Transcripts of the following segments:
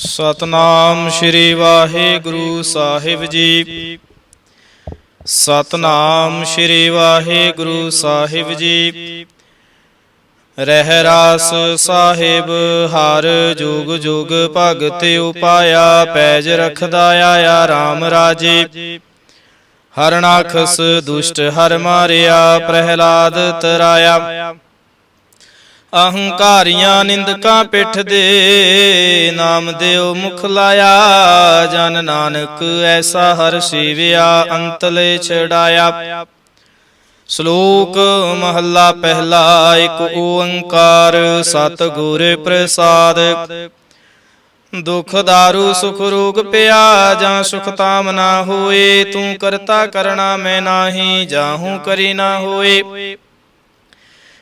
ਸਤਨਾਮ ਸ੍ਰੀ ਵਾਹਿਗੁਰੂ ਸਾਹਿਬ ਜੀ। ਸਤਨਾਮ ਸ੍ਰੀ ਵਾਹਿਗੁਰੂ ਸਾਹਿਬ ਜੀ। ਰਹਿ ਰਾਸ ਸਾਹਿਬ, ਹਰ ਜੁਗ ਜੁਗ ਭਗਤ ਉਪਾਇਆ, ਪੈਜ ਰਖਦਾ ਆਇਆ RAM ਰਾਜੇ। ਹਰਨਾਖਸ ਦੁਸ਼ਟ ਹਰ ਮਾਰਿਆ, ਪ੍ਰਹਿਲਾਦ ਤਰਾਇਆ। ਅਹੰਕਾਰੀਆਂ ਨਿੰਦਕਾਂ ਪਿੱਠ ਦੇ ਨਾਮ ਦਿਓ ਮੁਖ ਲਾਇਆ, ਜਨ ਨਾਨਕ ਐਸਾ ਹਰ ਸੇਵਿਆ ਅੰਤਲੇ ਛੜਾਇਆ ਸ਼ਲੋਕ ਮਹੱਲਾ ਪਹਿਲਾ, ਇੱਕ ਓੰਕਾਰ, ਸਤਿਗੁਰ ਪ੍ਰਸਾਦ। ਦੁਖ ਦਾਰੂ, ਸੁਖ ਰੋਗ ਪਿਆ, ਜਾਂ ਸੁਖ ਤਾਮ ਨਾ ਹੋਏ, ਤੂੰ ਕਰਤਾ ਕਰਣਾ ਮੈਂ ਨਾਹੀ ਜਾਹੂ ਕਰੀ ਨਾ ਹੋਏ।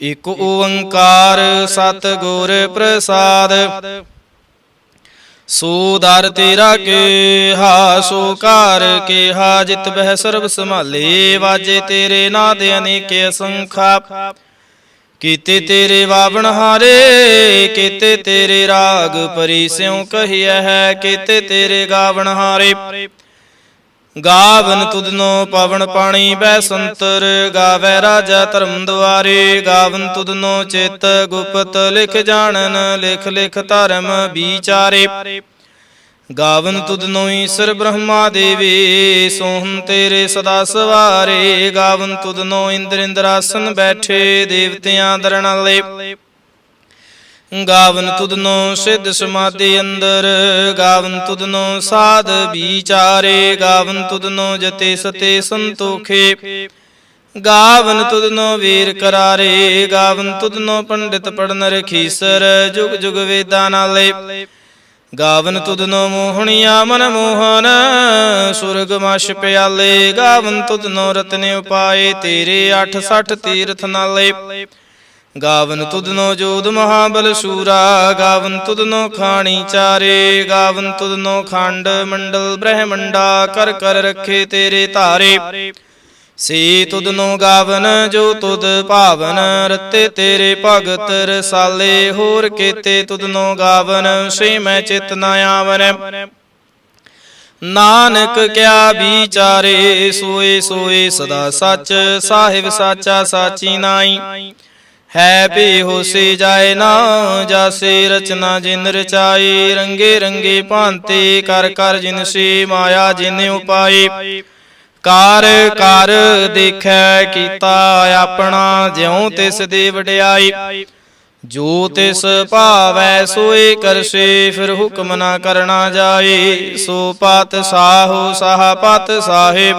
ਇਕ ਓੰਕਾਰ ਸਤਿਗੁਰ ਪ੍ਰਸਾਦ। ਸੋ ਦਰ ਤੇਰਾ ਕੇਹਾ, ਸੋ ਕਾਰ ਕੇਹਾ, ਜਿਤ ਬਹਿ ਸਰਬ ਸੰਭਾਲੇ, ਵਾਜੇ ਤੇਰੇ ਨਾਦ ਅਨੇਕੇ ਅਸੰਖਾ। ਕੀਤੇ ਤੇਰੇ ਵਾਵਣ ਹਾਰੇ, ਕੀਤੇ ਤੇਰੇ ਰਾਗ ਪਰੀ ਸਿਉ ਕਹੀਐ ਹੈ, ਕੀਤੇ ਤੇਰੇ ਗਾਵਣ ਹਾਰੇ। ਗਾਵਨ ਤੁਧਨੋ ਪਵਨ ਪਾਣੀ ਬੈ ਸੰਤਰ, ਗਾਵੇ ਰਾਜਾ ਧਰਮ ਦੁਆਰੇ, ਗਾਵਨ ਤੁਧਨੋ ਚਿਤ ਗੁਪਤ ਲਿਖ ਜਾਣਨ, ਲਿਖ ਲਿਖ ਧਰਮ ਵਿਚਾਰੇ। ਗਾਵਨ ਤੁਧਨੋ ਈਸ਼ਰ ਬ੍ਰਹਮਾ ਦੇਵੀ ਸੋਹੰ ਤੇਰੇ ਸਦਾ ਸਵਾਰੇ। ਗਾਵਨ ਤੁਧਨੋ ਇੰਦਰ ਇੰਦਰਾਸਨ ਬੈਠੇ, ਦੇਵਤਿਆਂ ਦਰਣਾਲੇ ਗਾਵਨ ਤੁਧਨੋ ਸਿੱਧ ਸਮਾਧੀ ਅੰਦਰ, ਗਾਵਨ ਤੁਧਨੋ ਸਾਧ ਵਿਚਾਰੇ, ਗਾਵਨ ਤੁਧਨੋ ਜਤੇ ਸਤੇ ਸੰਤੋਖੇ। ਗਾਵਨ ਤੁਧਨੋ ਵੀਰ ਕਰਾਰੇ, ਗਾਵਨ ਤੁਧਨੋ ਪੰਡਿਤ ਪੜਨ ਰਖੀਸਰ, ਜੁਗ ਜੁਗ ਵੇਦਾਂ ਨਾਲੇ। ਗਾਵਨ ਤੁਧਨੋ ਮੋਹਣੀਆ ਮਨ ਮੋਹਨ, ਸੁਰਗ ਮਸ਼ ਪਿਆਲੇ। ਗਾਵਨ ਤੁਧਨੋ ਰਤਨ ਉਪਾਏ, ਤੇਰੇ 860 ਤੀਰਥ ਨਾਲੇ। ਗਾਵਨ ਤੁਧਨੋ ਜੋਧ ਮਹਾਬਲ ਸੂਰਾ, ਗਾਵਨ ਤੁਧਨੋ ਖਾਣੀ ਚਾਰੇ, ਗਾਵਨ ਤੁਧਨੋ ਖੰਡ ਮੰਡਲ ਬ੍ਰਹਮੰਡਾ, ਕਰ ਕਰ ਰੱਖੇ ਤੇਰੇ ਧਾਰੇ। ਸੇ ਤੁਧਨੋ ਗਾਵਨ, ਜੋ ਤੁਧ ਭਾਵਨ, ਰਤੇ ਤੇਰੇ ਭਗਤ ਰਸਾਲੇ, ਹੋਰ ਕੀਤੇ ਤੁਧਨੋ ਗਾਵਨ, ਸੇ ਮੈਂ ਚਿਤ ਨ ਆਵਨ। ਨਾਨਕ ਕਿਆ ਵਿਚਾਰੇ, ਸੋਏ ਸੋਏ ਸਦਾ ਸੱਚ, ਸਾਹਿਬ ਸਾਚਾ ਸਾਚੀ ਨਾਈ ਹੈ ਭੀ ਹੋਸੀ ਜਾਏ ਨਾ, ਜਾਸੇ ਰਚਨਾ ਜਿਨ ਰਚਾਈ, ਰੰਗੇ ਰੰਗੇ ਭਾਂਤੀ ਕਰ ਕਰ ਜਿਨ ਸੀ ਮਾਇਆ ਜਿਨ ਉਪਾਈ। ਕਾਰ ਕਰ ਦੇਖੈ ਕੀਤਾ ਆਪਣਾ, ਜਿਉ ਤਿਸ ਦੀ ਵਡਿਆਈ। ਜੋ ਤਿਸ ਭਾਵੈ ਸੋਏ ਕਰਸੇ, ਫਿਰ ਹੁਕਮ ਨਾ ਕਰਨਾ ਜਾਏ। ਸੋ ਪਤ ਸਾਹੋ ਸਾਹ ਪਤ ਸਾਹਿਬ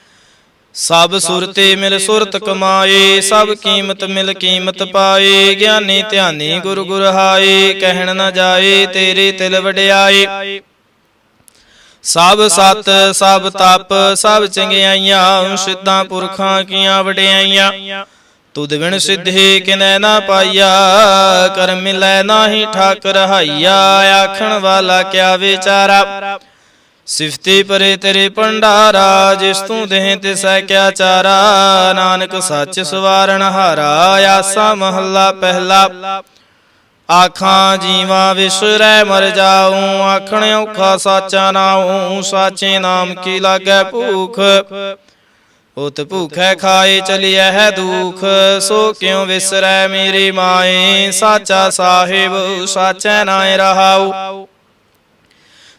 ਸਭ ਸੁਰਤੇ ਮਿਲ ਸੁਰਤ ਕਮਾਏ, ਸਭ ਕੀਮਤ ਮਿਲ ਕੀਮਤ ਪਾਏ, ਗਿਆਨੀ ਧਿਆਨੀ ਗੁਰ ਗੁਰ ਹਾਏ, ਕਹਿਣ ਨਾ ਜਾਏ, ਤੇਰੇ ਤਿਲ ਵਡਿਆਏ। ਸਭ ਸਤ, ਸਭ ਤਪ, ਸਭ ਚੰਗਿਆਈਆਂ, ਸਿੱਧਾਂ ਪੁਰਖਾਂ ਕੀਆਂ ਵਡਿਆਈਆਂ। ਤੁਧ ਵਿਣ ਸਿੱਧੇ ਕਿਨੈ ਨਾ ਪਾਈਆ ਕਰ ਮਿਲੈ ਨਾਹੀ ਠਾਕ ਰਹਾਈਆ ਆਖਣ ਵਾਲਾ ਕਿਆ ਵਿਚਾਰਾ। ਸਿਫਤੀ ਪਰੇ ਤੇਰੇ ਭੰਡਾਰਾ, ਜਿਸ ਤੂੰ ਦੇਹ ਤਿਸੈ ਕਿਆ ਚਾਰਾ। ਨਾਨਕ ਸੱਚ ਸਵਾਰਨ ਹਾਰਾ, ਆਸਾ ਮਹੱਲਾ ਪਹਿਲਾ। ਆਖਾਂ, ਜੀਵਾ ਵਿਸਰੈ ਮਰ ਜਾਉ ਆਖਣ ਔਖਾ ਸਾਚਾ ਨਾਉ, ਸਾਚੇ ਨਾਮ ਕੀ ਲਾਗੈ ਭੂਖ? ਉਤ ਭੂਖੈ ਖਾਏ ਚਲਿਐ ਹੈ ਦੁਖ, ਸੋ ਕਿਉ ਵਿਸਰੈ ਮੇਰੀ ਮਾਏ? ਸਾਚਾ ਸਾਹਿਬ, ਸਾਚੈ ਨਾਇ ਰਹਾਉ।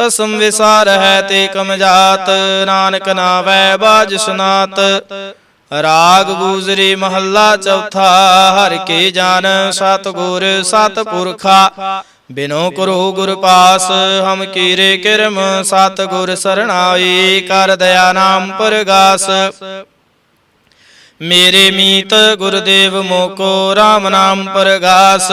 ਖਸਮ ਵਿਸਾਰ ਹੈ ਤੇ ਕਮਜਾਤ, ਨਾਨਕ ਨਾਵੈ ਬਾਜ ਸੁਨਾਤ। ਰਾਗ ਗੂਜਰੀ ਮਹੱਲਾ ਚੌਥਾ, ਹਰ ਕੇ ਜਾਨ ਸਤਿਗੁਰ ਸਤ ਪੁਰਖਾ। ਬਿਨੋ ਕਰੋ ਗੁਰ ਪਾਸ, ਹਮ ਕੀਰੇ ਕਿਰਮ ਸਤਗੁਰ ਸਰਣਾਈ, ਕਰ ਦਇਆ ਨਾਮ ਪਰਗਾਸ। ਮੇਰੇ ਮੀਤ ਗੁਰਦੇਵ ਮੋਕੋ RAM ਨਾਮ ਪਰਗਾਸ।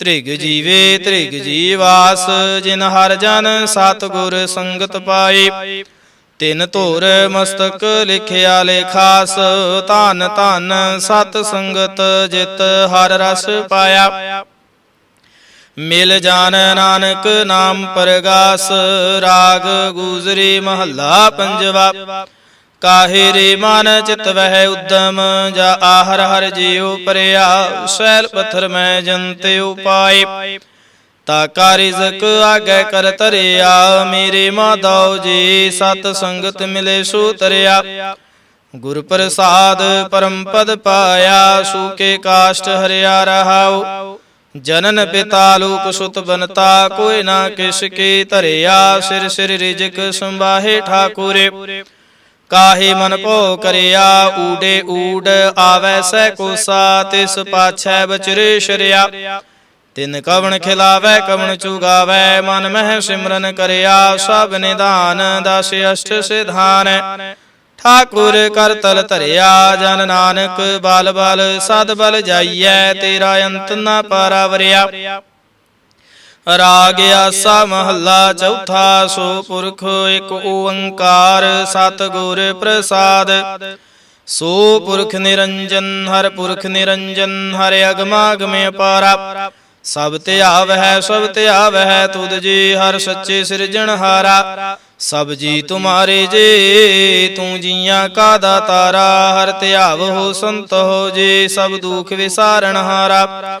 ਤ੍ਰਿਗ ਜੀਵੇ ਤ੍ਰਿਗ ਜੀਵਾਸ ਜਿਨ ਹਰ ਜਨ ਸਤਗੁਰ ਸੰਗਤ ਪਾਏ ਤਿਨ ਧੁਰ ਮਸਤਕ ਲਿਖਿਆ ਲੇਖਾਸ ਧਨ ਧਨ ਸਤ ਸੰਗਤ ਜਿਤ ਹਰ ਰਸ ਪਾਇਆ। ਮਿਲ ਜਾਣ ਨਾਨਕ ਨਾਮ ਪਰਗਾਸ ਰਾਗ ਗੂਜਰੀ ਮਹੱਲਾ ਪੰਜਵਾ। ਕਾਹੇ ਰੇ ਮਨ ਚਿਤ ਵਹਿ ਉਦਮ, ਜਾ ਆਹਰ ਹਰ ਜੀਉ ਪਰਿਆ, ਸੈਲ ਪਥਰ ਮੈਂ ਜੰਤ ਉਪਾਏ। ਤਾ ਕਾ ਰਿਜ਼ਕ ਆਗੇ ਕਰ ਤਰਿਆ ਮੇਰੇ ਮਾਧੋ ਜੀ ਸਤ ਸੰਗਤ ਮਿਲੇ ਸੋ ਤਰਿਆ। ਗੁਰ ਪ੍ਰਸਾਦ ਪਰਮ ਪਦ ਪਾਇਆ ਸੂਕੇ ਕਾਸ਼ਟ ਹਰਿਆ ਰਹਾਉ। ਜਨਨ ਪਿਤਾ ਲੋਕ ਸੁਤ ਬਨਤਾ, ਕੋਈ ਨਾ ਕਿਸ ਕੀ ਧਰਿਆ, ਸਿਰ ਸਿਰ ਰਿਜਕ ਸੰਭਾਹੇ ਠਾਕੁਰੇ। ਕਾਹੇ ਮਨ ਭੋ ਕਰਿਆ? ਊਡੇ ਊਡ ਆਵੈ ਸੈ ਕੋਸਾ ਤਿਸ ਪਾਛੈ ਬਚਰੇ ਸ਼ਰਿਆ। ਤਿਨ ਕਵਣ ਖਿਲਾਵੈ, ਕਵਣ ਚੁਗਾਵੈ, ਮਨ ਮਹਿ ਸਿਮਰਨ ਕਰਿਆ। ਸਭ ਨਿਧਾਨ ਦਸ ਅਸ਼ਟ ਸਿਧਾਨ। ਠਾਕੁਰ ਕਰ ਤਲ ਧਰਿਆ, ਜਨ ਨਾਨਕ ਬਲ ਬਲ, ਸਦ ਬਲ ਜਾਈਐ, ਤੇਰਾ ਅੰਤ ਨਾ ਪਾਰਾਵਰਿਆ। ਰਾਗ ਆਸਾ ਮਹੱਲਾ ਚੌਥਾ ਸੋ ਪੁਰਖ ਇੱਕ ਓੰਕਾਰ ਸਤਿਗੁਰ ਪ੍ਰਸਾਦ। ਸੋ ਪੁਰਖ ਨਿਰੰਜਨ, ਹਰ ਪੁਰਖ ਨਿਰੰਜਨ, ਹਰ ਅਗਮਾਗਮੇ ਪਾਰਾ ਸਭ ਤੇ ਆਵਹਿ, ਸਭ ਤੇ ਆਵਹਿ, ਤੁਧ ਜੀ ਹਰ ਸੱਚੇ ਸਿਰਜਣਹਾਰਾ ਸਭ ਜੀ ਤੁਮਾਰੇ ਜੇ, ਤੂੰ ਜੀਆਂ ਕਾ ਦਾਤਾਰਾ ਹਰ ਧਿਆਵ ਹੋ ਸੰਤ ਹੋ ਜੇ, ਸਭ ਦੁਖ ਵਿਸਾਰਣਹਾਰਾ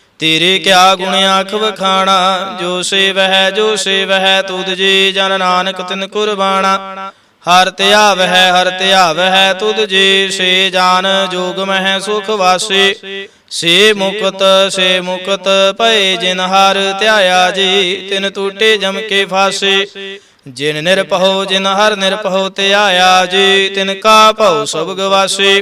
ਤੇਰੇ ਕਿਆ ਗੁਣ ਆਖ ਵਖਾਣਾ? ਜੋ ਸੇਵਹਿ ਜੋ ਸੇਵਹਿ, ਤੁਧ ਜੀ ਜਨ ਨਾਨਕ ਤਿਨ ਕੁਰਬਾਣਾ। ਹਰ ਧਿਆਵਹਿ ਹਰ ਧਿਆਵਹਿ ਤੁਧ ਜੀ ਸੇ ਜਾਨ, ਜੋਗ ਮਹਿ ਸੁਖ ਵਾਸੇ। ਸੇ ਮੁਕਤ ਸੇ ਮੁਕਤ, ਭਏ ਜਿਨ ਹਰ ਧਿਆਇਆ ਜੀ, ਤਿਨ ਟੂਟੇ ਜਮ ਕੇ ਫਾਸੇ। ਜਿਨ ਨਿਰਭਉ, ਜਿਨ ਹਰ ਨਿਰਭਉ ਧਿਆਇਆ ਜੀ, ਤਿਨ ਕਾ ਭਉ ਸਭ ਗਵਾਸੇ।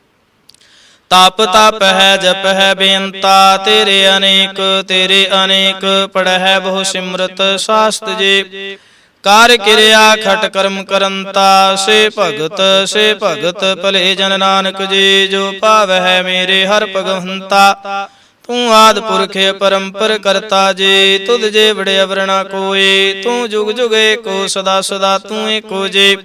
ਤਪ ਤਪ ਹੈ, ਜਪ ਹੈ ਬੇਅੰਤਾ ਤੇਰੇ ਅਨੇਕ ਤੇਰੇ ਅਨੇਕ, ਪੜਹਿ ਬਹੁ ਸਿਮਰਤ ਸਾਸਤ ਜੀ। ਕਾਰ ਕਿਰਿਆ ਖਟ ਕਰਮ ਕਰੰਤਾ, ਸੇ ਭਗਤ ਸੇ ਭਗਤ ਭਲੇ ਜਨ ਨਾਨਕ ਜੀ, ਜੋ ਭਾਵ ਹੈ ਮੇਰੇ ਹਰ ਭਗਵੰਤਾ। ਤੂੰ ਆਦ ਪੁਰਖ ਪਰੰਪਰ ਕਰਤਾ ਜੀ, ਤੁਧ ਜੇ ਬੜੇ ਅਵਰਣਾ ਕੋਏ, ਤੂੰ ਜੁਗ ਜੁਗੇ ਕੋ ਸਦਾ ਸਦਾ ਤੂੰ ਏਕੋ ਜੀ।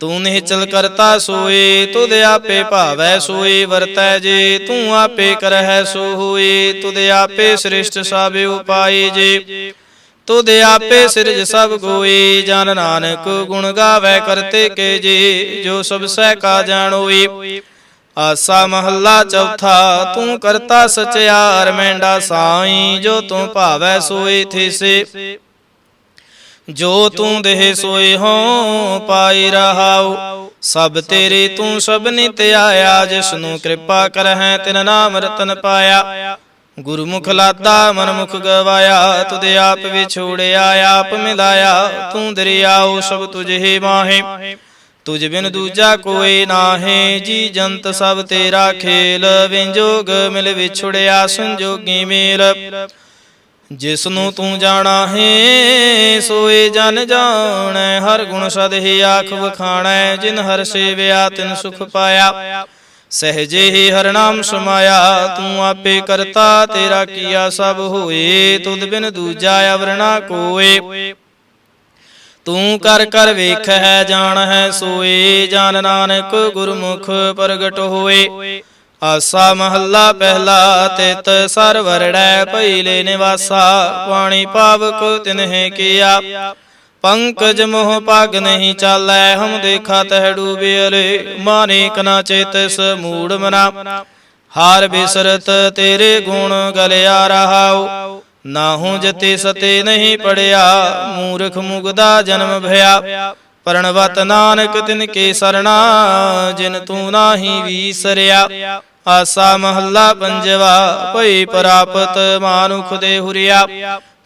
ਤੂੰ ਨਿਹਚਲ ਕਰਤਾ ਸੋਏ ਤੁਧ ਆਪੇ ਭਾਵੈ ਸੋਏ ਵਰਤੈ ਜੇ, ਤੂੰ ਆਪੇ ਕਰਹਿ ਸੋ ਹੋਏ ਤੁਧ ਆਪੇ ਸ੍ਰਿਸ਼ਟ ਸਭ ਉਪਾਏ ਜੇ। ਤੁਧ ਆਪੇ ਸਿਰਜ ਸਭ ਕੋਏ ਜਨ ਨਾਨਕ ਗੁਣ ਗਾਵੇ ਕਰਤੇ ਕੇ ਜੇ, ਜੋ ਸਭ ਸਹਿ ਕਾ ਜਾਣੋਏ ਆਸਾ ਮਹੱਲਾ ਚੌਥਾ, ਤੂੰ ਕਰਤਾ ਸਚਿਆਰ, ਮੈਂਡਾ ਸਾਈ, ਜੋ ਤੂੰ ਭਾਵੈ ਸੋਏ ਥੀਸੇ। ਜੋ ਤੂੰ ਦੇਹ ਸੋਏ ਹੋ, ਪਾਈ ਰਹਾਉ। ਸਭ ਤੇਰੇ ਤੂੰ ਸਭ ਨਿਤ ਜਿਸ ਨੂੰ ਕਿਰਪਾ ਕਰਹਿ, ਤਿਨ ਨਾਮ ਰਤਨ ਪਾਇਆ। ਗੁਰਮੁਖ ਲਾਦਾ ਮਨ ਮੁਖ ਗਵਾਇਆ, ਤੁਧ ਆਪ ਵਿਛੋੜਿਆ ਆਪ ਮਿਲਾਇਆ। ਤੂੰ ਦਰਿਆਉ, ਸਭ ਤੁਝੇ ਮਾਹੇ। ਤੁਝ ਬਿਨ ਦੂਜਾ ਕੋਈ ਨਾਹੀ, ਜੀ ਜੰਤ ਸਭ ਤੇਰਾ ਖੇਲ। ਵਿੰਜੋਗ ਮਿਲ ਵਿਛੜਿਆ, ਸੰਜੋਗੀ ਮੇਲ। ਜਿਸ ਨੂੰ ਤੂੰ ਜਾਣਾ ਹੈ, ਸੋਏ ਜਨ ਜਾਣੈ, ਹਰ ਗੁਣ ਸਦ ਹੀ ਆਖ ਵਖਾਣੈ, ਜਿਨ ਹਰ ਸੇਵਿਆ ਤਿਨ ਸੁਖ ਪਾਇਆ। ਸਹਜੇ ਹੀ ਹਰ ਨਾਮ ਸਮਾਇਆ, ਤੂੰ ਆਪੇ ਕਰਤਾ, ਤੇਰਾ ਕੀਆ ਸਭ ਹੋਏ, ਤੁਧ ਬਿਨ ਦੂਜਾ ਅਵਰਣਾ ਕੋਏ। ਤੂੰ ਕਰ ਕਰ ਵੇਖ ਹੈ ਜਾਣ ਹੈ ਸੋਏ, ਜਾਨ ਨਾਨਕ ਗੁਰਮੁਖ ਪ੍ਰਗਟ ਹੋਏ। ਆਸਾ ਮਹੱਲਾ ਪਹਿਲਾ ਤਿਤ ਸਰ ਵਰੜੈ ਭਈਲੇ ਨਿਵਾਸਾ ਪਾਣੀ ਪਾਵਕ ਤਿਨਹਿ ਕੀਆ। ਪੰਕਜ ਮੋਹ ਪਗ ਨਹੀਂ ਚਾਲੈ, ਹਮ ਦੇਖਾ ਤਹਿ ਡੂਬਿਅਲੇ ਮਾਨੇ ਕਨਾ ਚੇਤਸ ਮੂੜ ਮਨਾ। ਹਾਰ ਬਿਸਰਤ ਤੇਰੇ ਗੁਣ ਗਲਿਆ ਰਹਾਉ, ਨਾਹੂ ਜਤੇ ਸਤੇ ਨਹੀਂ ਪੜਿਆ, ਮੂਰਖ ਮੁਗਦਾ ਜਨਮ ਭਇਆ। ਪਰਣਵਤ ਨਾਨਕ ਤਿਨ ਕੇ ਸਰਣਾ, ਜਿਨ ਤੂੰ ਨਾਹੀ ਵੀਸਰਿਆ। ਆਸਾ ਮਹੱਲਾ ਪੰਜਵਾ, ਭਈ ਪ੍ਰਾਪਤ ਮਾਨੁਖ ਦੇ ਹੁਰਿਆ।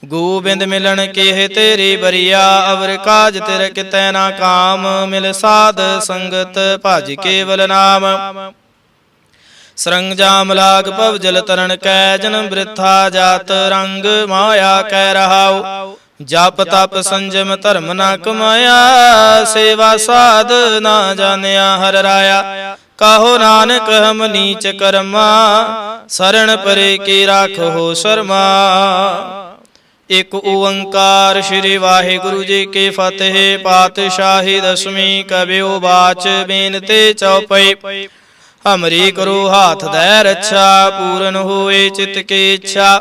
ਗੋਬਿੰਦ ਮਿਲਣ ਕੇ ਤੇਰੀ ਬਰੀਆ, ਅਵਰ ਕਾਜ ਤੇਰੇ ਕਿਤੈ ਨਾ ਕਾਮ, ਮਿਲ ਸਾਧ ਸੰਗਤ ਭਜ ਕੇਵਲ ਨਾਮ। ਸਰੰਗਜਾਮ ਲਾਗ ਭਵ ਜਲ ਤਰਨ ਕੈ, ਜਨਮ ਬ੍ਰਿਥਾ ਜਾਤ ਰੰਗ ਮਾਇਆ ਕਹਿ ਰਹਾਉ। ਜਪ ਤਪ ਸੰਜਮ ਧਰਮ ਨਾ ਕਮਾਇਆ, ਸੇਵਾ ਸਾਧ ਨਾ ਜਾਣਿਆ, ਹਰ ਰਾਇਆ। ਕਾਹੋ ਨਾਨਕ ਹਮ ਨੀਚ ਕਰਮਾ ਸਰਣ ਪਰੇ ਕੀ ਰਾਖੋ ਸ਼ਰਮਾ। ਇਕ ਓੰਕਾਰ ਸ੍ਰੀ ਵਾਹਿਗੁਰੂ ਜੀ ਕੀ ਫਤਿਹ, ਪਾਤਸ਼ਾਹੀ ਦਸਵੀਂ ਕਬਿਓ ਬਾਚ ਬੇਨਤੇ ਚਉਪਈ। ਹਮਰੀ ਕਰੋ ਹਾਥ ਦੈ ਰੱਛਾ, ਪੂਰਨ ਹੋਏ ਚਿਤ ਕੀ ਇੱਛਾ।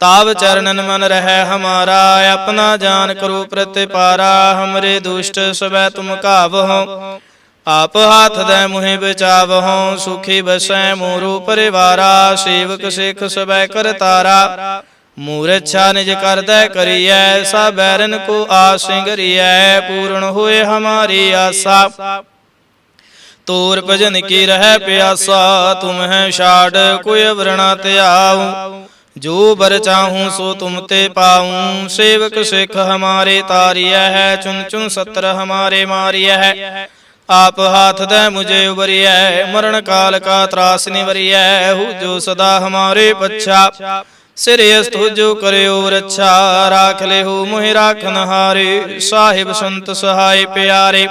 ਤਾਵ ਚਰਨਨ ਮਨ ਰਹਿ ਹਮਾਰਾ, ਆਪਣਾ ਜਾਨ ਕਰੋ ਪ੍ਰਤਿਪਾਰਾ, ਹਮਰੇ ਦੁਸ਼ਟ ਸਵੈ ਤੁਮ ਕਾਵਹੁ ਆਪ ਹਾਥ ਦੈ ਮੁਹਿ ਬਚਾਵਹੁ, ਸੁਖੀ ਬਸੈ ਮੋਰੂ ਪਰਿਵਾਰਾ, ਸੇਵਕ ਸਿਖ ਸਬੈ ਕਰਤਾਰਾ ਮੂਰਛਾ ਨਿਜ ਕਰਦੈ ਕਰੀਐ ਸਾ ਬੈਰਨ ਕੋ ਆਸਿੰਗਰੀਐ ਪੂਰਨ ਹੋਏ ਹਮਾਰੀ ਆਸਾ। ਤੋਰ ਭਜਨ ਕੀ ਰਹਿ ਪਿਆਸਾ, ਤੁਮ ਹੈ ਛਾੜ, ਕੋਈ ਵਰਣਾ ਧਿਆਉ। ਜੋ ਬਰ ਚਾਹੂੰ ਸੋ ਤੁਮ ਤੇ ਪਾਉਂ ਸੇਵਕ ਸਿਖ ਹਮਾਰੇ ਤਾਰੀਐ ਹੈ ਚੁਨ ਚੁਨ ਸਤਰ ਹਮਾਰੇ ਮਾਰੀਐ ਹੈ। ਆਪ ਹਾਥ ਦੇ ਮੁਝੇ ਉਬਰਿਆ ਮਰਨ ਕਾਲ ਕਾ ਤਰਾਸ ਨਿਵਰੀਐ। ਹੂ ਜੋ ਸਦਾ ਹਮਾਰੇ ਪੱਛਾ, ਸਿਰੇ ਅਸਤੁ ਜੋ ਕਰਿਓ ਰੱਛਾ ਰਾਖ ਲਿਓ ਮੋਹਿ ਰਾਖਨ ਹਾਰੇ ਸਾਹਿਬ ਸੰਤ ਸਹਾਈ ਪਿਆਰੇ।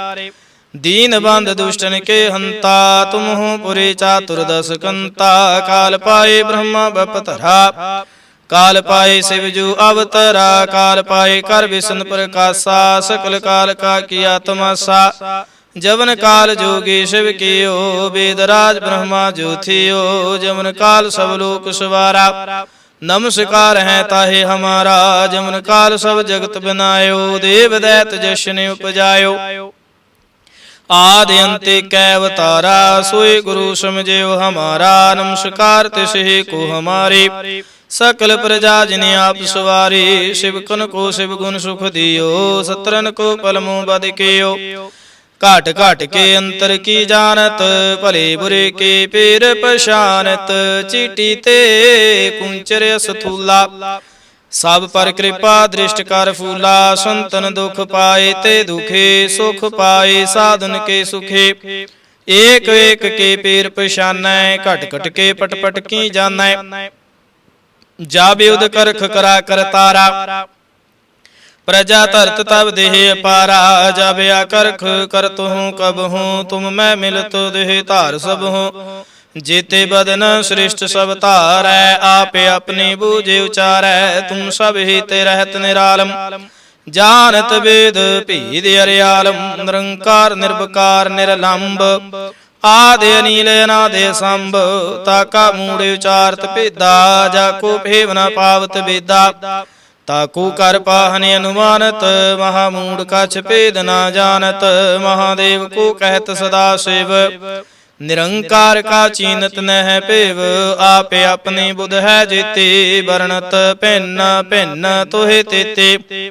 ਦੀਨ ਬੰਦ ਦੁਸ਼ਟਨ ਕੇ ਹੰਤਾ ਤੁਮ ਹੋ ਪੁਰੇ ਚਾਤੁਰ ਦਸ ਕੰਤਾ ਕਾਲ ਪਾਏ ਬ੍ਰਹਮਾ ਬਪਤਰਾ, ਕਾਲ ਪਾਏ ਸਿਵ ਜੂ ਅਵਤਰਾ, ਕਾਲ ਪਾਏ ਕਰ ਵਿਸ਼ਨ ਪ੍ਰਕਾਸ਼ਾ, ਸਕਲ ਕਾਲ ਕਾ ਕੀਆ ਤਮਾਸਾ। ਜਵਨ ਕਾਲ ਜੋਗੀ ਸ਼ਿਵ ਕੀਓ, ਵੇਦ ਰਾਜ ਬ੍ਰਹਮਾ ਜੋਥਿਓ ਜਵਨ ਕਾਲ ਸਭ ਲੋਕ ਸਵਾਰਾ। ਨਮਸਕਾਰ ਹੈ ਤਾਹੇ ਹਮਾਰਾ ਜਮਨ ਕਾਲ ਸਭ ਜਗਤ ਬਨਾਇਓ, ਦੇਵ ਦੈਤ ਜਸ਼ਨ ਉਪਜਾਇਓ। ਆਦਿ ਅੰਤੇ ਕੈ ਅਵਤਾਰਾ ਸੋਈ ਗੁਰੂ ਸਮਝਿਓ ਹਮਾਰਾ, ਨਮਸਕਾਰ ਤਿਸਹਿ ਕੋ ਹਮਾਰੇ। ਸਕਲ ਪ੍ਰਜਾ ਜਿਨ ਆਪ ਸਵਾਰੀ, ਸ਼ਿਵ ਕਨ ਕੋ ਸ਼ਿਵ ਗੁਣ ਸੁਖ ਦਿਓ, ਸਤਰਨ ਕੋ ਪਲਮੋ ਬਦ ਕੀਓ। ਘਾਟ ਘਾਟ ਕੇ ਅੰਤਰ ਕੀ ਜਾਣਤ, ਭਲੇ ਬੁਰੇ ਕੇ ਪੀਰ ਪਛਾਨਤ, ਚੀਟੀ ਤੇ ਕੁੰਚਰ ਸਥੂਲਾ। ਸਭ ਪਰ ਕਿਰਪਾ ਦ੍ਰਿਸ਼ਟ ਕਰ ਫੂਲਾ, ਸੰਤਨ ਦੁਖ ਪਾਏ ਤੇ ਦੁਖੇ ਸੁਖ ਪਾਏ, ਸਾਧਨ ਕੇ ਸੁਖੇ। ਏਕ ਏਕ ਕੇ ਪੀਰ ਪਛਾਨੈ, ਘਟ ਘਟ ਕੇ ਪਟ ਪਟ ਕੀ ਜਾਣੈ। ਜਾ ਬਿਉਦ ਕਰਖ ਕਰਾ ਕਰਤਾਰਾ ਪ੍ਰਜਾ ਧਰਤ ਤਬ ਦੇਹ ਅਪਾਰਾ ਜਬਿਆ ਕਰਖ ਕਰਤ ਹੂੰ ਕਬ ਹੂੰ, ਤੁਮ ਮੈਂ ਮਿਲਤ ਦੇਹ ਧਾਰ ਸਭ ਹੂੰ। ਜੇਤੇ ਬਦਨ ਸ੍ਰਿਸ਼ਟ ਸਭ ਧਾਰੈ, ਆਪੇ ਆਪਣੀ ਬੂਝੇ ਉਚਾਰੈ, ਤੁਮ ਸਭ ਹੀ ਤੇ ਰਹਿਤ ਨਿਰਾਲਮ। ਜਾਣਤ ਵੇਦ ਭੇਦ ਅਰਿਆਲਮ, ਨਿਰੰਕਾਰ ਨਿਰਭਕਾਰ ਨਿਰਲੰਭ ਆਦਿ ਅਨੀਲ ਅਨਾਦਿ ਸੰਭ ਤਾਕਾ ਮੂੜ ਉਚਾਰਤ ਭੇਦਾ, ਜਾ ਕੋ ਭੇਵ ਨ ਪਾਵਤ ਵੇਦਾ। ਤਾਕੂ ਕਰ ਪਾਹਨ ਅਨੁਮਾਨਤ, ਮਹਾ ਮੂੜ ਕਛ ਭੇਦ ਨਾ ਜਾਣਤ, ਮਹਾਦੇਵ ਕੋ ਕਹਿਤ ਸਦਾ ਸਿਵ। ਨਿਰੰਕਾਰ ਕਾ ਚੀਨਤ ਨਹਿ ਭੇਵ, ਆਪੇ ਆਪਣੀ ਬੁਧ ਹੈ ਜੀਤੇ, ਵਰਣਤ ਭਿੰਨ ਭਿੰਨ ਤੋਹਿ ਤੇਤੇ।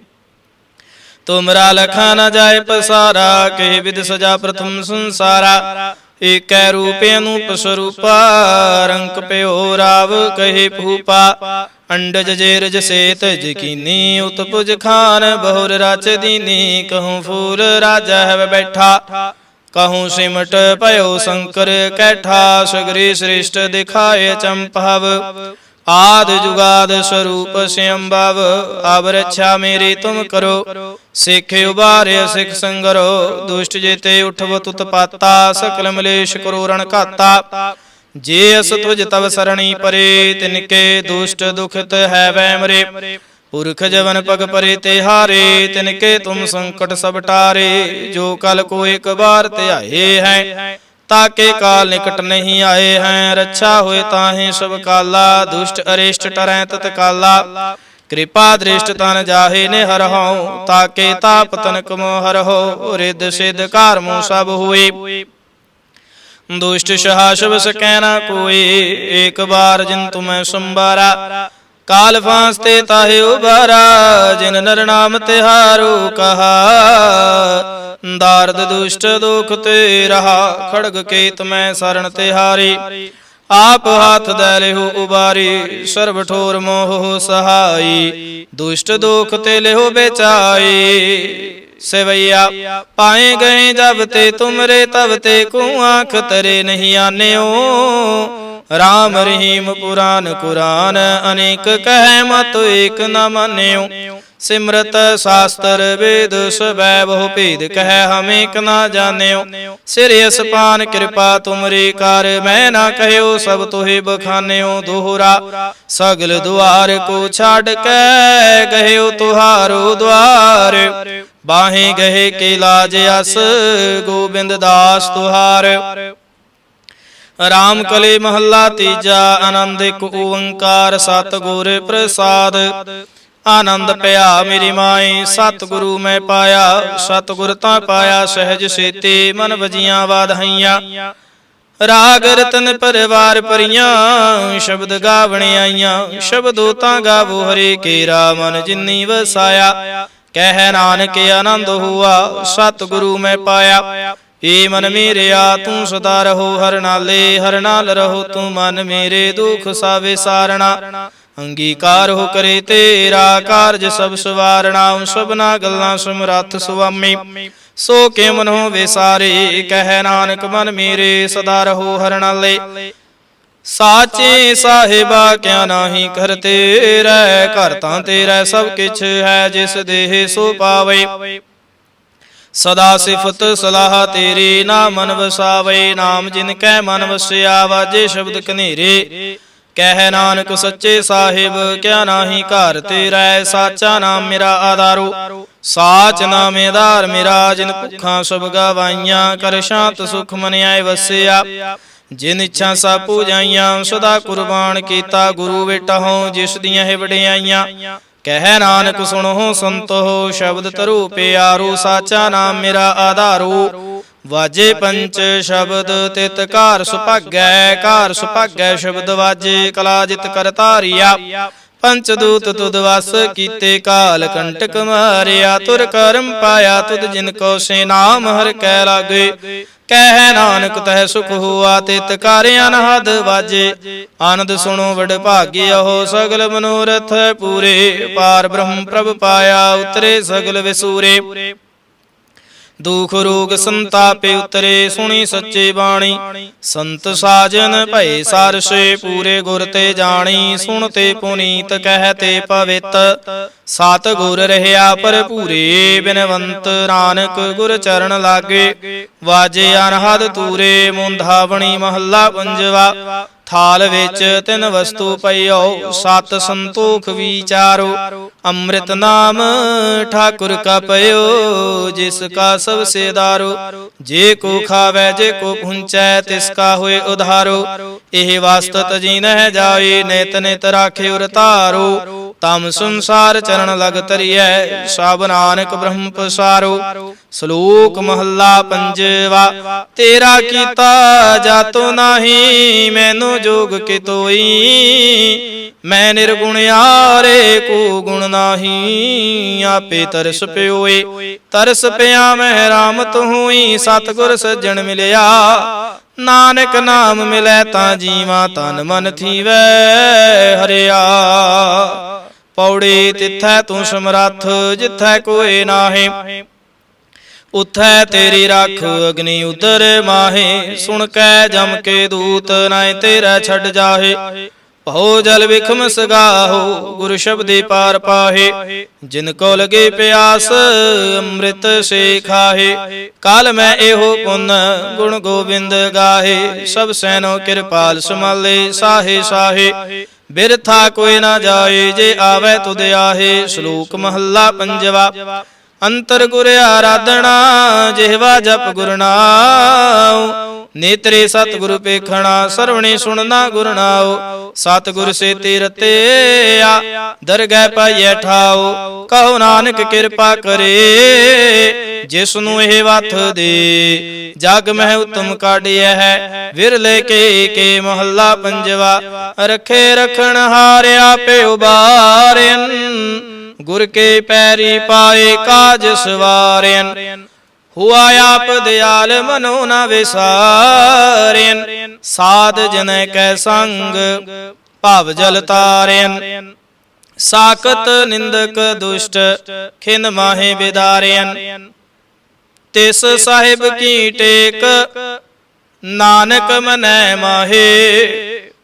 ਤੁਮਰਾ ਲਖਾ ਨ ਜਾਏ ਪਸਾਰਾ, ਕਹਿ ਵਿਦ ਸਜਾ ਪ੍ਰਥਮ ਸੰਸਾਰਾ। ਏਕੈ ਰੂਪ ਅਨੂਪ ਸਰੂਪਾ, ਰੰਕ ਪਿਓ ਰਾਵ ਕਹੇ ਭੂਪਾ। ਅੰਡਜ ਜੇਰਜ ਸੇਤ ਜਕੀਨੀ, ਉਤਪੁਜ ਖਾਨ, ਬਹੁਰ ਰਚ ਦੀਨੀ, ਕਹੂੰ ਫੂਲ ਰਾਜਾ ਹੈ ਬੈਠਾ। ਕਹੂੰ ਸਿਮਟ ਭਇਓ ਸ਼ੰਕਰ ਕੈਠਾ ਸਗਰੀ ਸ੍ਰਿਸ਼ਟ ਦਿਖਾਏ ਚੰਪਵ। ਆਦ ਜੁਗਾਦ ਸਰੂਪ ਸਿਅੰਭਵ ਅਬ ਰੱਛਾ ਮੇਰੀ ਤੁਮ ਕਰੋ। ਸਿੱਖ ਉਬਾਰਿ ਸਿੱਖ ਸੰਗਰੋ, ਦੁਸ਼ਟ ਜੇਤੇ ਉਠਵ ਤੁਤ ਪਾਤਾ, ਸਕਲ ਮਲੇਸ਼ ਕਰੋ ਰਣ ਘਾਤਾ। ਜੇ ਅਸ ਤੁਜ ਤਵ ਸਰਣੀ ਪਰੇ, ਤਿਨਕੇ ਦੁਸ਼ਟ ਦੁਖਤ ਹੈ ਵੈ ਮਰੇ ਪੁਰਖ ਜਵਨ ਪਗ ਪਰੇ ਤੇ ਹਾਰੇ, ਤਿਨਕੇ ਤੁਮ ਸੰਕਟ ਸਭ ਟਾਰੇ, ਜੋ ਕਲ ਕੋ ਇੱਕ ਬਾਰ ਧਿਆਏ ਹੈ, ਤਾਕੇ ਕਾਲ ਨਿਕਟ ਨਹੀਂ ਆਏ ਹੈ, ਰੱਛਾ ਹੋਏ ਤਾਹੇ ਸਭ ਕਾਲਾ, ਦੁਸ਼ਟ ਅਰਿਸ਼ਟ ਟਰੈ ਤਤ ਕਾਲਾ। ਕਿਰਪਾ ਦ੍ਰਿਸ਼ਟ ਤਨ ਜਾਹੇ ਨੇ ਹਰਹੁ ਤਾਕੇ ਤਾਪ ਤਨਕ ਮੋ ਹਰਹੁ ਰਿੱਧ ਸਿੱਧ ਕਾਰਮੋ ਸਭ ਹੋਏ। ਦੁਸ਼ਟ ਸਹਾਸ਼ਵ ਸਕੈ ਨਾ ਕੋਈ ਏਕ ਬਾਰ ਜਿਨ ਤੁਮੈ ਸੰਬਾਰਾ ਕਾਲ ਫਾਂਸ ਤੇ ਤਾਹੇ ਉਬਾਰਾ ਜਿਨ ਨਰ ਨਾਮ ਤਿਹਾਰੂ ਕਹਾ। ਦਾਰਦ ਦੁਸ਼ਟ ਦੁਖ ਤੇ ਰਹਾ, ਖੜਗ ਕੇਤ ਮੈਂ ਸਰਣ ਤਿਹਾਰੀ ਆਪ ਹੱਥ ਦੇ ਲਿਹੁ ਉਬਾਰੀ ਸਰਬ ਠੋਰ ਮੋਹ ਸਹਾਈ। ਦੁਸ਼ਟ ਦੁਖ ਤੇ ਲਿਹੁ ਬੇਚਾਈ ਸਵਈਆ, ਪਾਏ ਗਏ ਜਬ ਤੇ ਤੁਮਰੇ, ਤਬ ਤੇ ਕੋ ਆਂਖ ਤਰੇ ਨਹੀਂ ਆਨਿਓ। ਰਾਮ ਰਹੀਮ ਪੁਰਾਨ ਕੁਰਾਨ, ਅਨੇਕ ਕਹਿ ਮਤ ਏਕ ਨ ਮੰਨਿਓ। ਸਿਮਰਤ ਸ਼ਾਸਤਰ ਵੇਦ ਸਵੈ ਬਹੁ ਭੇਦ ਕਹਿ ਹਮੇ ਕ ਨਾ ਜਾਣਿਓ। ਸਿਰ ਅਸਪਾਨ ਕਿਰਪਾ ਤੁਮਰੀ ਕਰ, ਮੈਂ ਨਾ ਕਹਿਓ ਸਭ ਤੋਹਿ ਬਖਾਨਿਓ ਦੋਹਰਾ। ਸਗਲ ਦੁਆਰ ਕੋ ਛੱਡ ਕੇ ਗਹਿਓ ਤੁਹਾਰੋ ਦੁਆਰ। ਬਾਹੇ ਗਏ ਕੇ ਲਾਜ ਅਸ, ਗੋਬਿੰਦ ਦਾਸ ਤੁਹਾਰ। ਰਾਮ ਕਲੇ ਮਹੱਲਾ ਤੀਜਾ, ਆਨੰਦ ਇੱਕ ਓੰਕਾਰ, ਸਤਿਗੁਰ ਪ੍ਰਸਾਦ। ਆਨੰਦ ਪਿਆ ਮੇਰੀ ਮਾਏ ਸਤਿਗੁਰੂ ਮੈਂ ਪਾਇਆ। ਸਤਿਗੁਰ ਤਾਂ ਪਾਇਆ, ਸਹਿਜ ਸੇਤੇ ਮਨ ਵਜੀਆਂ ਵਾਧਾਈਆਂ। ਰਾਗ ਰਤਨ ਪਰਿਵਾਰ ਪਰੀਆਂ ਸ਼ਬਦ ਗਾਵਣ ਆਈਆਂ। ਸ਼ਬਦੋ ਤਾਂ ਗਾਵੋ ਹਰੇ ਕੇਰਾ, ਮਨ ਜਿਨੀ ਵਸਾਇਆ। ਕਹਿ ਨਾਨਕ ਆਨੰਦ ਹੁਆ, ਸਤਿਗੁਰੂ ਮੈਂ ਪਾਇਆ। ਏ ਮਨ ਮੇਰਿਆ ਤੂੰ ਸਦਾ ਰਹੋ ਹਰ ਨਾਲੇ, ਹਰ ਨਾਲ ਰਹੋ ਤੂੰ ਮਨ ਮੇਰੇ ਦੁਖ ਸਾਵੇ ਸਾਰਣਾ। ਅੰਗੀਕਾਰ ਹੋ ਕਰੇ ਤੇਰਾ ਕਾਰਜ ਸਭ ਸਵਾਰਣਾ ਸਭਨਾ ਗੱਲਾਂ ਸਮਰੱਥ ਸੁਆਮੀ। ਸੋ ਕੇ ਮਨ ਮਨੋ ਵਿਸਾਰੇ ਕਹਿ ਨਾਨਕ ਮਨ ਮੇਰੇ, ਸਦਾ ਰਹੋ ਹਰ ਨਾਲੇ। ਸਾਚੇ ਸਾਹਿਬਾ ਕਿਆ ਨਾਹੀ ਕਰ ਤੇਰੇ ਘਰ ਤਾਂ ਤੇਰਾ ਸਭ ਕਿਛ ਹੈ, ਜਿਸ ਦੇਹ ਸੋ ਪਾਵੇ। ਸਦਾ ਸਿਫਤ ਸਲਾਹ ਤੇਰੀ, ਨਾਮ ਮਨ ਵਸਾਵੇ ਨਾਮ ਜਿਨ ਕੈ ਮਨ ਵਸਿਆ, ਵਾਜੇ ਸ਼ਬਦ ਕਨੇਰੇ। ਕਹਿ ਨਾਨਕ ਸੱਚੇ ਸਾਹਿਬ, ਕਿਆ ਨਾਹੀ ਘਰ ਤੇਰਾ ਸਾਚਾ ਨਾਮ ਮੇਰਾ ਆਧਾਰੂ। ਸਾਚ ਨਾਮੇਦਾਰ ਮੇਰਾ, ਜਿਨ ਭੁੱਖਾਂ ਸਭ ਗਵਾਈਆਂ, ਕਰ ਸ਼ਾਂਤ ਸੁਖ ਮਨ ਆਏ ਵਸਿਆ। ਜਿਨ ਇੱਛਾ ਸਾ ਪੂਜਾਈਆਂ ਸਦਾ ਕੁਰਬਾਨ ਕੀਤਾ, ਗੁਰੂ ਬੇਟਾ ਜਿਸ ਦੀਆਂ ਹੈ ਵਡਿਆਈਆਂ। ਕਹਿ ਨਾਨਕ ਸੁਣੋ ਸੰਤੋ ਸ਼ਬਦ ਧਰੂ ਪਿਆਰੂ ਸਾਚਾ ਨਾਮ ਮੇਰਾ ਆਧਾਰੂ। ਵਾਜੇ ਪੰਚ ਸ਼ਬਦ ਤਿਤ ਘਰ ਸੁਭਾਗੈ ਘਰ ਸੁਭਾਗੈ ਸ਼ਬਦ ਵਾਜੇ ਕਲਾ ਜਿਤ ਕਰਤਾਰੀਆ ਪੰਚ ਦੂਤ ਤੁਧ ਵਸ ਕੀਤੇ ਕਾਲ ਕੰਟਕ ਮਾਰਿਆ, ਤੁਰ ਕਰਮ ਪਾਇਆ ਤੁਦ ਜਿਨ ਕੋ ਸੇ ਨਾਮ ਹਰ ਕੈ ਲਾਗੇ। ਕਹਿ ਨਾਨਕ ਤਹਿ ਸੁਖ ਹੁਆ ਤਿਤ ਕਾਰਿਆਨ ਹਦ ਵਾਜੇ। ਆਨੰਦ ਸੁਣੋ ਵਡ ਭਾਗਿਆ ਸਗਲ ਮਨੋਰਥ ਪੂਰੇ। ਪਾਰ। ਬ੍ਰਹਮ ਪ੍ਰਭ ਪਾਇਆ ਉਤਰੇ ਸਗਲ ਵਿਸੂਰੇ। ਦੁਖ ਰੋਗ ਸੰਤਾਪੇ ਉਤਰੇ, ਸੁਣੀ ਸੱਚੇ ਬਾਣੀ। ਸੰਤ ਸਾਜਨ ਭਏ ਸਰਸੇ ਪੂਰੇ ਗੁਰ ਤੇ ਜਾਣੀ। ਸੁਣ ਤੇ ਪੁਨੀਤ ਕਹਿ ਤੇ ਪਵਿੱਤ। ਸਤ ਗੁਰ ਰਹਿਆ ਭਰਪੂਰੇ, ਬਿਨਵੰਤ ਨਾਨਕ ਗੁਰ ਚਰਨ ਲਾਗੇ। ਵਾਜੇ ਅਨਹਦ ਤੂਰੇ, ਮੁੰਧਾਵਣੀ ਮਹੱਲਾ ਪੰਜਵਾ। ਥਾਲ ਵਿੱਚ ਤਿੰਨ ਵਸਤੂ ਪਈਓ ਸਤ ਸੰਤੋਖ ਵਿਚਾਰੋ। ਅੰਮ੍ਰਿਤ ਨਾਮ ਠਾਕੁਰ ਕਾ ਪਇਓ ਜਿਸ ਕਾ ਸਭ ਸੇ ਦਾਰੋ। ਜੇ ਕੋ ਖਾਵੇ ਜੇ ਕੋ ਪੁੰਚੈ ਤਿਸ ਕਾ ਹੋਏ ਉਧਾਰੋ। ਇਹ ਵਾਸਤਤ ਜੀ ਨਹਿ ਜਾਏ ਨਿਤ ਨਿਤ ਰਾਖੇ ਉਰ ਧਾਰੋ ਤਮ ਸੰਸਾਰ ਚਰਨ ਲਗ ਤਰੀਐ ਸਭ ਨਾਨਕ ਬ੍ਰਹਮ ਪਸਾਰੋ। ਸ਼ਲੋਕ ਮਹੱਲਾ ਪੰਜਵਾ, ਤੇਰਾ ਕੀਤਾ ਜਾਤੋ ਨਾਹੀ, ਮੈਨੂੰ ਜੋਗ ਕੀ ਮੈਂ ਨਿਰਗੁਣ ਆਰੇ ਕੋ ਗੁਣ ਨਾਹੀ, ਆਪੇ ਤਰਸ ਪਿਓਏ। ਤਰਸ ਪਿਆ ਮੈਂ ਰਾਮ ਹੋਈ ਸਤਗੁਰ ਸੱਜਣ ਮਿਲਿਆ। ਨਾਨਕ ਨਾਮ ਮਿਲੈ ਤਾਂ ਜੀਵਾ, ਤਨ ਮਨ ਥੀਵੈ ਹਰਿਆ। ਪੌੜੀ ਤਿੱਥੈ ਤੂੰ ਸਮਰੱਥ, ਜਿੱਥੈ ਕੋਏ ਨਾਹੀ। ਉਥੈ ਤੇਰੀ ਰੱਖ, ਅਗਨੀ ਉਦਰ ਮਾਹੇ। ਸੁਣ ਕੈ ਜਮ ਕੇ ਦੂਤ ਨਾਏ ਤੇਰਾ ਛੱਡ ਜਾਹੇ। ਭਉ ਜਲ ਵਿਖਮ ਸਗਾਹੋ, ਗੁਰ ਸ਼ਬਦੇ ਪਾਰ ਪਾਹੇ। ਜਿਨ ਕੋ ਲਗੇ ਪਿਆਸ, ਅੰਮ੍ਰਿਤ ਸੇ ਖਾਹੇ। ਕਾਲ ਮੈਂ ਇਹੋ ਪੁੰਨ, ਗੁਣ ਗੋਬਿੰਦ ਗਾਹੇ। ਸਭ ਸੈਨੋ ਕਿਰਪਾਲ ਸਮਾਲੇ ਸਾਹੇ ਸਾਹੇ। ਬਿਰਥਾ ਕੋਈ ਨਾ ਜਾਏ, ਜੇ ਆਵੇ ਤੁਧ ਆਹੇ, ਸ਼ਲੋਕ ਮਹੱਲਾ ਪੰਜਵਾ। ਅੰਤਰ ਗੁਰ ਆਰਾਧਣਾ ਜਿਹਵਾ ਜਪ ਗੁਰ ਨੇਤਰੇ ਸਤਿਗੁਰੂ ਗੁਰ ਪੇਖਣਾ, ਸਰਵਣੇ ਸੁਣਨਾ ਗੁਰ ਨਾਉ। ਸੇ ਤੀਰਤੇ ਆ, ਦਰਗਹਿ ਪਾਈਐ ਠਾਉ। ਕਹੋ ਨਾਨਕ ਕਿਰਪਾ ਕਰੇ ਜਿਸ ਨੂੰ ਇਹ ਵਥ ਦੇ। ਜਗ ਮਹਿ ਉਤਮ ਕਾਢਿਆ ਹੈ, ਵਿਰਲੇ ਕੇ ਕੇ ਮਹੱਲਾ ਪੰਜਵਾ। ਰਖੇ ਰਖਣ ਹਾਰਿਆ ਪੇ ਉਬਾਰਿਨ ਗੁਰ ਕੇ ਪੈਰੀ ਪਾਏ ਕਾਜ ਸਵਾਰਿਨ ਹੁਆ ਆਪ ਦਿਆਲ ਮਨੋ ਨਾ ਵਿਸਾਰਿਨ ਸਾਧ ਜਨੈ ਕੈ ਸੰਗ, ਭਵ ਜਲ ਤਾਰਿਨ ਸਾਖਤ ਨਿੰਦਕ ਦੁਸ਼ਟ, ਖਿਨ ਮਾਹੇ ਬਿਦਾਰਿਨ ਤਿਸ ਸਾਹਿਬ ਕੀ ਟੇਕ, ਨਾਨਕ ਮਨੈ ਮਾਹੇ